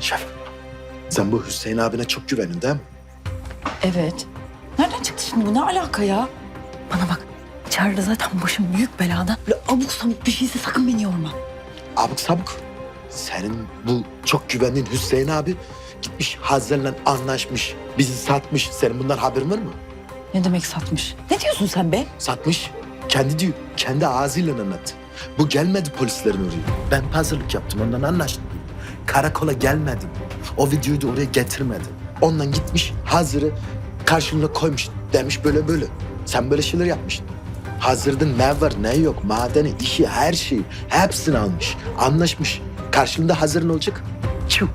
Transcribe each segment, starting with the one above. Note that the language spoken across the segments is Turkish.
Şef, sen bu Hüseyin abine çok güvenin değil mi? Evet. Nereden çıktı şimdi bu? Ne alaka ya? Bana bak. İçeride zaten başım büyük belada. Böyle abuk sabuk bir şeyse sakın beni yorma. Abuk sabuk. Senin bu çok güvendiğin Hüseyin abi gitmiş Hazel'le anlaşmış. Bizi satmış. Senin bundan haberin var mı? Ne demek satmış? Ne diyorsun sen be? Satmış. Kendi diyor. Kendi ağzıyla anlattı. Bu gelmedi polislerin oraya. Ben pazarlık yaptım. Ondan anlaştım. Karakola gelmedim. O videoyu da oraya getirmedim. Ondan gitmiş hazırı karşımda koymuş. Demiş böyle böyle. Sen böyle şeyler yapmışsın. Hazırda ne var ne yok madeni işi her şeyi hepsini almış. Anlaşmış. Karşımda hazır ne olacak? Çiu.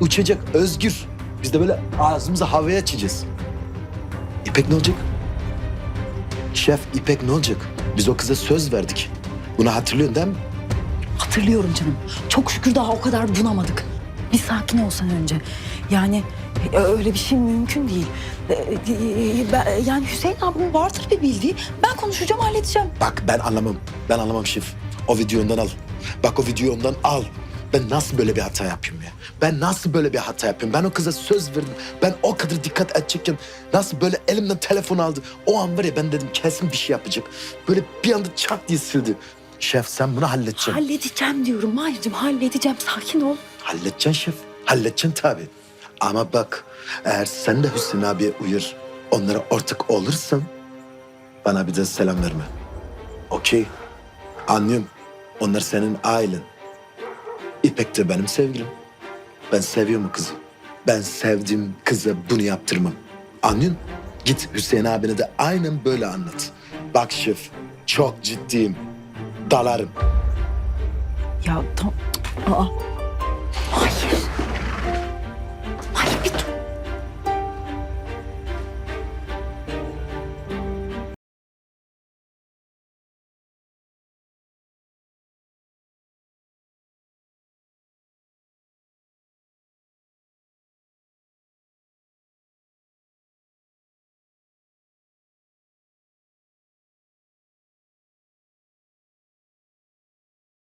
Uçacak özgür. Biz de böyle ağzımızı havaya açacağız. İpek ne olacak? Şef İpek ne olacak? Biz o kıza söz verdik. Bunu hatırlıyorsun değil mi? Hatırlıyorum canım. Çok şükür daha o kadar bunamadık. Bir sakin olsan önce. Yani e, öyle bir şey mümkün değil. E, e, Yani Hüseyin abimin vardır bir bildiği. Ben konuşacağım, halledeceğim. Bak ben anlamam. Ben anlamam şef. O videoyu ondan al. Bak o videoyu ondan al. Ben nasıl böyle bir hata yapayım ya? Ben nasıl böyle bir hata yapayım? Ben o kıza söz verdim. Ben o kadar dikkat edecekken nasıl böyle elimden telefon aldı? O an var ya ben dedim kesin bir şey yapacak. Böyle bir anda çat diye sildi. Şef sen bunu halledeceksin. Halledeceğim diyorum Mahir'cim, halledeceğim. Sakin ol. Halledeceksin şef. Halledeceksin tabii. Ama bak eğer sen de Hüseyin abiye uyur, onlara ortak olursan bana bir de selam verme. Okey. Anlıyorum. Onlar senin ailen. İpek de benim sevgilim. Ben seviyorum o kızı. Ben sevdiğim kıza bunu yaptırmam. Anlıyorsun? Git Hüseyin abine de aynen böyle anlat. Bak şef, çok ciddiyim. Dalarım. Ya tam... Aa.